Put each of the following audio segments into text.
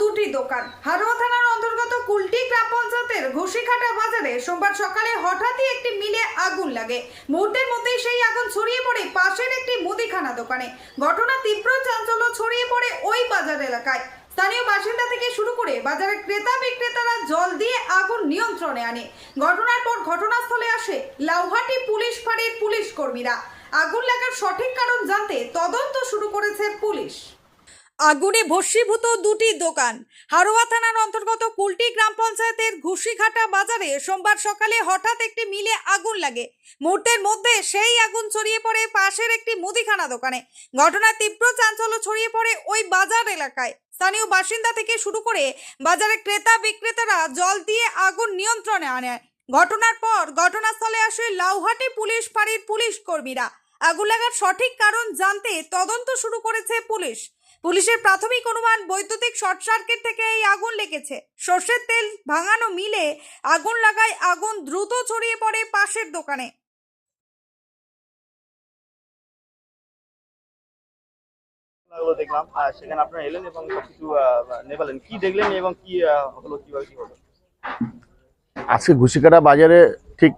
দুটি দোকান। হারোয়া থানার অন্তর্গত কুলটি গ্রাম পঞ্চায়েতের ঘুষিঘাটা বাজারে সোমবার সকালে হঠাৎই একটি মিলে আগুন লাগে। মুহূর্তের মধ্যেই সেই আগুন ছড়িয়ে পড়ে পাশের একটি মুদিখানা দোকানে। ঘটনা তীব্র চাঞ্চল্য ছড়িয়ে পড়ে ওই বাজার এলাকায়। স্থানীয় বাসিন্দা থেকে শুরু করে বাজারের ক্রেতা বিক্রেতারা জল দিয়ে আগুন নিয়ন্ত্রণে আনে। ঘটনার পর ঘটনাস্থলে আসে লাউহাটি পুলিশ ফাঁড়ির পুলিশ কর্মীরা। আগুন লাগার সঠিক কারণ জানতে তদন্ত শুরু করেছে পুলিশ। আগুনে ভস্মীভূত দুটি দোকান। হারোয়া থানার অন্তর্গত কুলটি গ্রাম পঞ্চায়েতের ঘুষিঘাটা বাজারে সোমবার সকালে হঠাৎ একটি মিলে আগুন লাগে। মুহূর্তের মধ্যে সেই আগুন ছড়িয়ে পড়ে পাশের একটি মুদিখানা দোকানে। ঘটনার তীব্র চাঞ্চল্য ছড়িয়ে পড়ে ওই বাজার এলাকায়। স্থানীয় বাসিন্দা থেকে শুরু করে বাজারে ক্রেতা বিক্রেতারা জল দিয়ে আগুন নিয়ন্ত্রণে আনে। ঘটনার পর ঘটনাস্থলে আসে লাউহাটি পুলিশ ফাঁড়ির পুলিশ কর্মীরা। আগুন লাগার সঠিক কারণ জানতে তদন্ত শুরু করেছে পুলিশ। পুলিশের প্রাথমিক অনুমান বৈদ্যুতিক শর্ট সার্কিট থেকে এই আগুন লেগেছে। সর্ষের তেল ভাঙানো মিলে আগুন লাগায় আগুন দ্রুত ছড়িয়ে পড়ে পাশের দোকানে। দেখলাম আর সেখানে আপনারা এলেন এবং সবকিছু আহ, নেবালেন কি দেখলেন এবং কি হলো কীভাবে কি হলো? আজকে ঘুষিকাটা বাজারে ঠিক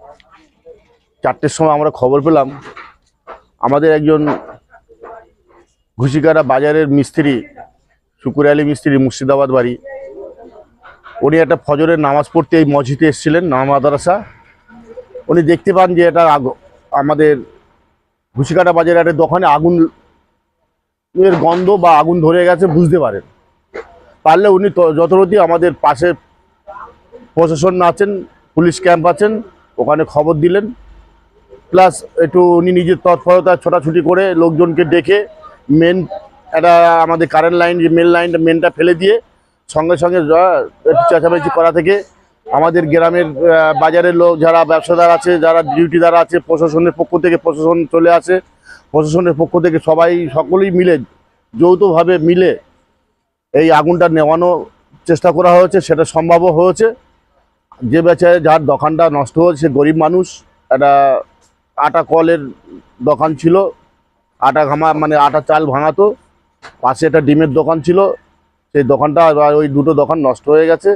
চারটের সময় আমরা খবর পেলাম। আমাদের একজন ঘুষিকাটা বাজারের মিস্ত্রি, শুকুর আলী মিস্ত্রি, মুর্শিদাবাদ বাড়ি। উনি একটা ফজরের নামাজ পড়তে এই মসজিদে এসেছিলেন নাম মাদ্রাসা। উনি দেখতে পান যে এটা আগ- আমাদের ঘুষিকাটা বাজারে একটা দোকানে আগুন, এর গন্ধ বা আগুন ধরে গেছে বুঝতে পারেন। পারলে উনি যথারীতি আমাদের পাশে প্রশাসন আছেন, পুলিশ ক্যাম্প আছেন, ওখানে খবর দিলেন। প্লাস একটু উনি নিজের তৎপরতা ছোটাছুটি করে লোকজনকে ডেকে মেন একটা আমাদের কারেন্ট লাইন যে মেন লাইনটা মেনটা ফেলে দিয়ে সঙ্গে সঙ্গে চেঁচামেচি করা থেকে আমাদের গ্রামের বাজারের লোক যারা ব্যবসাদার আছে, যারা ডিউটিদার আছে, প্রশাসনের পক্ষ থেকে প্রশাসন চলে আসে, প্রশাসনের পক্ষ থেকে সবাই সকলেই মিলে, যৌথভাবে মিলে এই আগুনটা নেওয়ানো চেষ্টা করা হয়েছে, সেটা সম্ভবও হয়েছে। যে বেচারে যার দোকানটা নষ্ট হয়েছে গরিব মানুষ, একটা আটা কলের দোকান ছিল আটা ঘামা মানে আটা চাল ভাঙাতো। পাশে একটা ডিমের দোকান ছিল। সেই দোকানটা ওই দুটো দোকান নষ্ট হয়ে গেছে।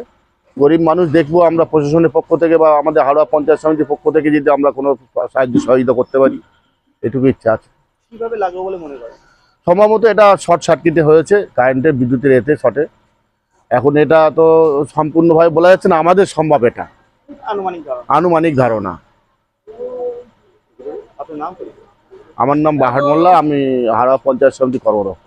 গরিব মানুষ দেখব আমরা প্রশাসনের পক্ষ থেকে বা আমাদের হাওড়া পঞ্চায়েত সমিতির পক্ষ থেকে যদি আমরা কোনো সাহায্য সহযোগিতা করতে পারি এটুকু ইচ্ছা আছে। কীভাবে লাগল বলে মনে করেন? সম্ভবত এটা শর্ট সার্কিটে হয়েছে কারেন্টের বিদ্যুতের এতে শর্টে। এখন এটা তো সম্পূর্ণভাবে বলা যাচ্ছে না আমাদের সম্ভব এটা। আনুমানিক আনুমানিক ধারণা। আপনার নাম আমার নাম বাহার মোল্লা আমি হারা পঞ্চায়েত সমিতি কর্মরত।